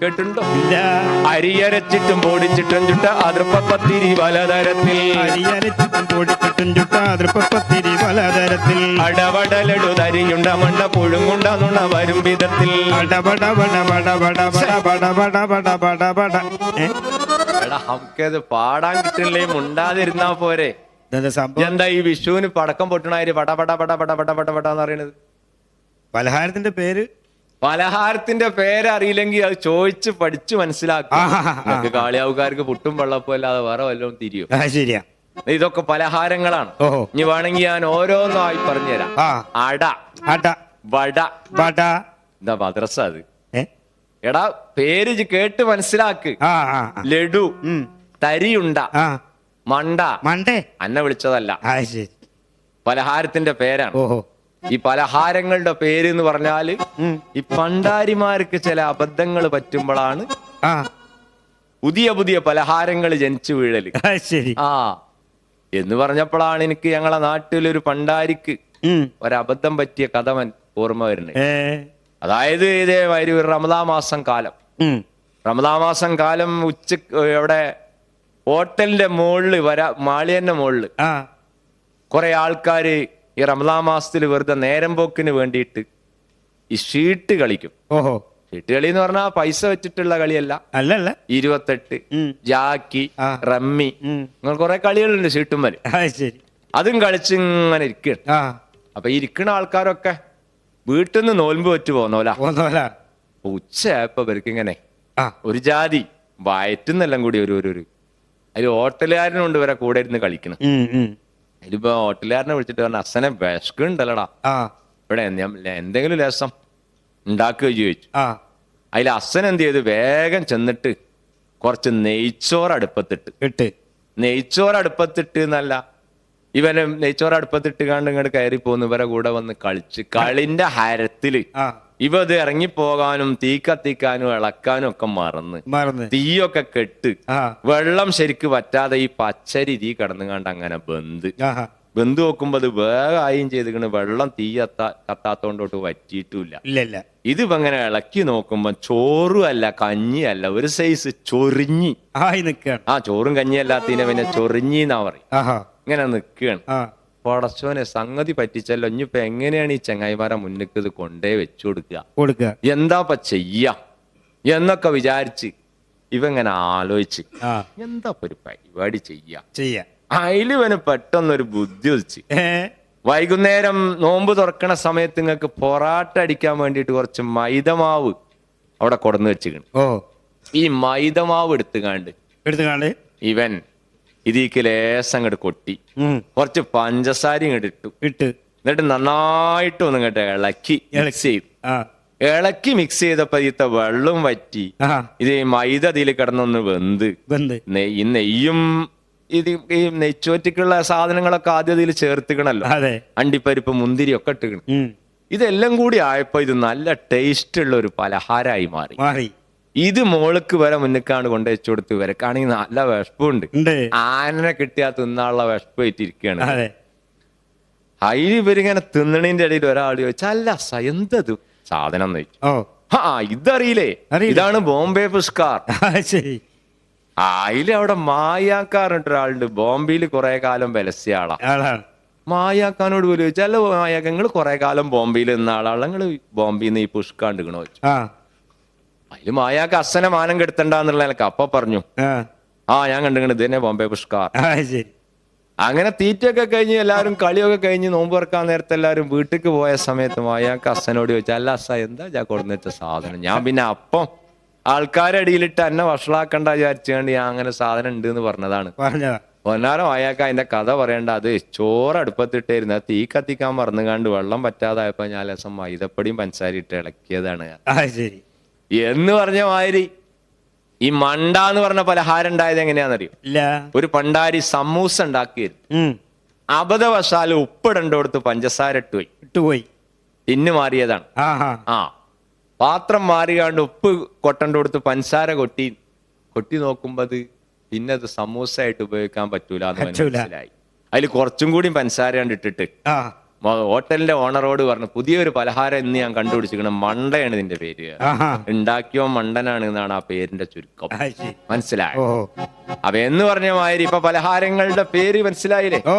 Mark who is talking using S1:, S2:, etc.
S1: കേട്ടിട്ടുണ്ടോ? അരിയരച്ചിട്ടും പൊടിച്ചിട്ടും ചുട്ട അതിർപ്പത്തിരി പലതരത്തിൽ
S2: അരിയരച്ചിട്ടും പൊടിച്ചിട്ടും ചുട്ട അതിർപ്പത്തിരി പലതരത്തിൽ
S1: അടവടലടു തരിയുണ്ട മണ്ണ പുഴുങ്ങുണ്ട നുണ വരും വിധത്തിൽ. നമുക്കത് പാടാൻ കിട്ടില്ലേ മുണ്ടാതിരുന്നാ പോരെ. എന്താ ഈ വിഷുവിന് പടക്കം പൊട്ടണായിര് പടപട എന്ന് പറയുന്നത്.
S2: പലഹാരത്തിന്റെ പേര്
S1: പലഹാരത്തിന്റെ പേരറിയില്ലെങ്കിൽ അത് ചോദിച്ച് പഠിച്ച് മനസ്സിലാക്കും കാളിയാവുകാർക്ക് പുട്ടും വെള്ളപ്പോ അല്ലാതെ വേറെ വല്ലതും തിരിയും.
S2: ശരിയാ.
S1: ഇതൊക്കെ പലഹാരങ്ങളാണ്. ഇനി വേണമെങ്കിൽ ഞാൻ ഓരോന്നായി പറഞ്ഞുതരാം. അട.
S2: അട.
S1: വട.
S2: വട.
S1: എന്താ മദ്രസ അത്? എടാ പേര് കേട്ട് മനസ്സിലാക്ക്. ലഡു. തരിയുണ്ട. മണ്ട.
S2: മണ്ടേ.
S1: അന്നെ വിളിച്ചതല്ല. പലഹാരത്തിന്റെ പേരാണ്.
S2: ഓഹോ.
S1: ഈ പലഹാരങ്ങളുടെ പേര് എന്ന്
S2: പറഞ്ഞാൽ
S1: ഈ പണ്ടാരിമാർക്ക് ചില അബദ്ധങ്ങൾ പറ്റുമ്പോഴാണ്
S2: ആ.
S1: പുതിയ പുതിയ പലഹാരങ്ങൾ ജനിച്ചു വീഴൽ.
S2: ആ ശരി.
S1: ആ. എന്ന് പറഞ്ഞപ്പോഴാണ് എനിക്ക് ഞങ്ങളെ നാട്ടിലൊരു പണ്ടാരിക്ക്
S2: ഉം.
S1: ഒരബദ്ധം പറ്റിയ കഥ മൻ ഓർമ്മ വരുന്നത്.
S2: ഏ.
S1: അതായത് ഇതേമാതിരി ഒരു റമദാ മാസം കാലം.
S2: ഉം.
S1: റമദാ മാസം കാലം ഉച്ച എവിടെ ഹോട്ടലിന്റെ മുകളിൽ വരാ മാളിയന്റെ മുകളിൽ
S2: ആ.
S1: കുറെ ആൾക്കാര് ഈ റമദാ മാസത്തിൽ വെറുതെ നേരം പോക്കിന് വേണ്ടിയിട്ട് ഈ ഷീട്ട് കളിക്കും.
S2: ഓഹോ.
S1: ഷീട്ട് കളി എന്ന് പറഞ്ഞാൽ പൈസ വെച്ചിട്ടുള്ള കളിയല്ല.
S2: അല്ലല്ല. അല്ല
S1: ഇരുപത്തെട്ട് ജാക്കി റമ്മി. അങ്ങനെ കുറെ കളികളുണ്ട് ഷീട്ടും
S2: വരെ. ശരി.
S1: അതും കളിച്ച് ഇങ്ങനെ ഇരിക്കുകയാണ് അപ്പൊ ഈ ഇരിക്കുന്ന ആൾക്കാരൊക്കെ വീട്ടിൽ നിന്ന് നോൽമ്പ് വെച്ച് പോന്നോല.
S2: പോന്നോല.
S1: ഉച്ചയായപ്പോ ഇവർക്ക് ഇങ്ങനെ ഒരു ജാതി വയറ്റുന്നെല്ലാം കൂടി ഒരു ഒരു ഒരു അതിൽ ഹോട്ടലുകാരനുണ്ട് ഇവരെ കൂടെ ഇരുന്ന് കളിക്കണം. അതിലിപ്പോ ഹോട്ടലുകാരനെ വിളിച്ചിട്ട് പറഞ്ഞ അസനെ വിശക്കുണ്ടല്ലടാ
S2: ആ.
S1: ഇവിടെ എന്ത- എന്തെങ്കിലും രസം ഉണ്ടാക്കുക ചോദിച്ചു.
S2: ആ.
S1: അതിൽ അസൻ എന്ത് ചെയ്തു? വേഗം ചെന്നിട്ട് കുറച്ച് നെയ്ച്ചോറ് അടുപ്പത്തിട്ട്.
S2: ഇട്ട്.
S1: നെയ്ച്ചോറ് അടുപ്പത്തിട്ട് എന്നല്ല ഇവനെ നെയ്ച്ചോറ് അടുപ്പത്തിട്ട് കണ്ട് ഇങ്ങോട്ട് കയറി പോന്നു ഇവരെ കൂടെ വന്ന് കളിച്ച്. കളിന്റെ ഹരത്തിൽ
S2: ആ.
S1: ഇവ ഇത് ഇറങ്ങിപ്പോകാനും തീ കത്തിക്കാനും ഇളക്കാനും ഒക്കെ മറന്ന്.
S2: മറന്ന്.
S1: തീയൊക്കെ കെട്ട്. വെള്ളം ശരിക്ക് പറ്റാതെ ഈ പച്ചരി തീ കടന്നുകാണ്ട് അങ്ങനെ ബന്ത്
S2: ആഹാ.
S1: ബന്ധു നോക്കുമ്പോ അത് വേഗമായും ചെയ്തിക്കണ്. വെള്ളം തീ കത്താ കത്താത്തോണ്ടോട്ട്
S2: പറ്റിയിട്ടില്ല
S1: ഇത് ഇങ്ങനെ ഇളക്കി നോക്കുമ്പോ ചോറും അല്ല കഞ്ഞിയല്ല ഒരു സൈസ് ചൊറിഞ്ഞി. ആ ചോറും കഞ്ഞിയല്ലാത്തതിനെ പിന്നെ ചൊറിഞ്ഞിന്നാ പറയും. ഇങ്ങനെ
S2: നിക്കുകയാണ്
S1: പടച്ചോനെ സംഗതി പറ്റിച്ചല്ലോ. ഇനിയിപ്പോ എങ്ങനെയാണ് ഈ ചെങ്ങായിമാരെ മുന്നിക്ക് ഇത് കൊണ്ടേ വെച്ചു കൊടുക്കുക.
S2: കൊടുക്കുക
S1: എന്താപ്പ ചെയ്യ? എന്നൊക്കെ വിചാരിച്ച് ഇവങ്ങനെ ആലോചിച്ച്.
S2: എന്താപ്പ
S1: എന്താ ഒരു പരിപാടി ചെയ്യ?
S2: ചെയ്യ.
S1: അതിലിവന് പെട്ടെന്നൊരു ബുദ്ധി വെച്ച് വൈകുന്നേരം നോമ്പ് തുറക്കണ സമയത്ത് നിങ്ങൾക്ക് പൊറാട്ട അടിക്കാൻ വേണ്ടിയിട്ട് കുറച്ച് മൈദമാവ് അവിടെ കൊടന്ന് വെച്ചിരിക്കണം
S2: ഓ.
S1: ഈ മൈദമാവ് എടുത്തുകാണ്ട്
S2: എടുത്തുകാണ്ട്?
S1: ഇവൻ ഇതിക്ക് ലേശം അങ്ങോട്ട് കൊട്ടി. കുറച്ച് പഞ്ചസാര ഇങ്ങോട്ട് ഇട്ടു.
S2: ഇട്ട്.
S1: എന്നിട്ട് നന്നായിട്ട് ഒന്ന് ഇങ്ങോട്ട് ഇളക്കി. മിക്സ് ചെയ്തു ഇളക്കി മിക്സ് ചെയ്തപ്പോ ഇത്ത വെള്ളം വറ്റി. ഇത് മൈദ ഇതിൽ കിടന്നൊന്ന് വെന്ത്.
S2: ഈ
S1: നെയ്യ് നെയ്യും ഇത് ഈ നെയ്ച്ചോറ്റക്കുള്ള സാധനങ്ങളൊക്കെ ആദ്യം ഇതിൽ ചേർത്തിക്കണല്ലോ അണ്ടിപ്പരിപ്പ് മുന്തിരി ഒക്കെ ഇട്ടുകണം ഇതെല്ലാം കൂടി ആയപ്പോ ഇത് നല്ല ടേസ്റ്റ് ഉള്ള ഒരു പലഹാരമായി മാറി.
S2: മാറി.
S1: ഇത് മോൾക്ക് വരെ മുന്നിക്കാണ് കൊണ്ട് വെച്ചു കൊടുത്ത് ഇവരക്കാണെങ്കിൽ നല്ല വിഷപ്പുണ്ട്. ആനനെ കിട്ടിയാ തിന്നാനുള്ള വിഷപ്പ് ആയിട്ടിരിക്കുകയാണ്
S2: അതെ.
S1: അതിൽ ഇവരിങ്ങനെ തിന്നണിന്റെ ഇടയിൽ ഒരാൾ ചോദിച്ചാൽ അല്ല സയന്തത്. എന്തത് സാധനം എന്ന് ചോദിച്ചു. ആ ഇതറിയില്ലേ. ഇതാണ് ബോംബെ പുഷ്കാർ.
S2: അയിൽ ശരി.
S1: അതിൽ അവിടെ മായാക്കാറിട്ട് ഒരാളുണ്ട്. ബോംബെയിൽ കുറെ കാലം വിലസിയ ആളാ. മായാക്കാനോട് പോലും ചോദിച്ചാൽ മായാക്ക നിങ്ങൾ കുറെ കാലം ബോംബെയിൽ നിന്ന ആളാണ് നിങ്ങൾ ബോംബെയിൽ നിന്ന് ഈ പുഷ്കാണ്ടിക്കണോ ചോദിച്ചു അതിൽ മായാക്ക അസന മാനം കെടുത്തണ്ടെന്നുള്ള എനിക്ക് അപ്പ പറഞ്ഞു.
S2: ആ.
S1: ഞാൻ കണ്ടിങ്ങനെ ഇത് തന്നെ ബോംബെ പുഷ്കാർ. അങ്ങനെ തീറ്റയൊക്കെ കഴിഞ്ഞ് എല്ലാവരും കളിയൊക്കെ കഴിഞ്ഞ് നോമ്പ് തുറക്കാൻ നേരത്തെ എല്ലാവരും വീട്ടിലേക്ക് പോയ സമയത്ത് മായാക്ക അസനോട് ചോദിച്ചു അല്ല അസ എന്താ ഞാൻ കൊടുന്നിട്ട സാധനം? ഞാൻ പിന്നെ അപ്പം ആൾക്കാരുടെ അടിയിലിട്ട് എന്നെ വഷളാക്കണ്ട വിചാരിച്ചുകൊണ്ട് ഞാൻ അങ്ങനെ സാധനം ഉണ്ട് എന്ന് പറഞ്ഞതാണ്.
S2: പറഞ്ഞതാ.
S1: പൊന്നാരം ആയാക്ക അതിന്റെ കഥ പറയണ്ട അത് ചോറ് അടുപ്പത്തിട്ടായിരുന്നു. തീ കത്തിക്കാൻ മറന്നുകാണ്ട് വെള്ളം പറ്റാതായപ്പോ ഞാൻ ലസം മൈദപ്പടിയും പഞ്ചാരി ഇട്ട് ഇളക്കിയതാണ്
S2: ശരി.
S1: എന്ന് പറഞ്ഞ മാതിരി ഈ മണ്ട എന്ന് പറഞ്ഞ പലഹാരം ഉണ്ടായത് എങ്ങനെയാണെന്നറിയോ?
S2: ഇല്ല.
S1: ഒരു പണ്ടാരി സമൂസ ഉണ്ടാക്കിയിരുന്നു
S2: ഉപ്പ്
S1: അബദ്ധവശാൽ ഉപ്പിടണ്ടോടത്ത് പഞ്ചസാര ഇട്ടുപോയി.
S2: ഇട്ടുപോയി.
S1: തിന്നു മാറിയതാണ്.
S2: ആ
S1: പാത്രം മാറിയാണ്ട് ഉപ്പ് കൊട്ടണ്ടോടത്ത് പഞ്ചസാര കൊട്ടി. കൊട്ടി നോക്കുമ്പോ അത് പിന്നെ അത് സമൂസ ആയിട്ട് ഉപയോഗിക്കാൻ പറ്റൂല. എന്ന് മനസ്സിലായി. അതിൽ കുറച്ചും കൂടി പഞ്ചസാര ഇട്ടിട്ട്. ഹോട്ടലിന്റെ ഓണറോട് പറഞ്ഞു പുതിയൊരു പലഹാരം ഇന്ന് ഞാൻ കണ്ടുപിടിച്ചിരിക്കണം മണ്ടയാണ് ഇതിന്റെ പേര്. ഉണ്ടാക്കിയോ മണ്ടനാണ് എന്നാണ് ആ പേരിന്റെ ചുരുക്കം. മനസ്സിലായോ? അപ്പൊ എന്ന് പറഞ്ഞ മാതിരി ഇപ്പൊ പലഹാരങ്ങളുടെ പേര് മനസ്സിലായില്ലേ?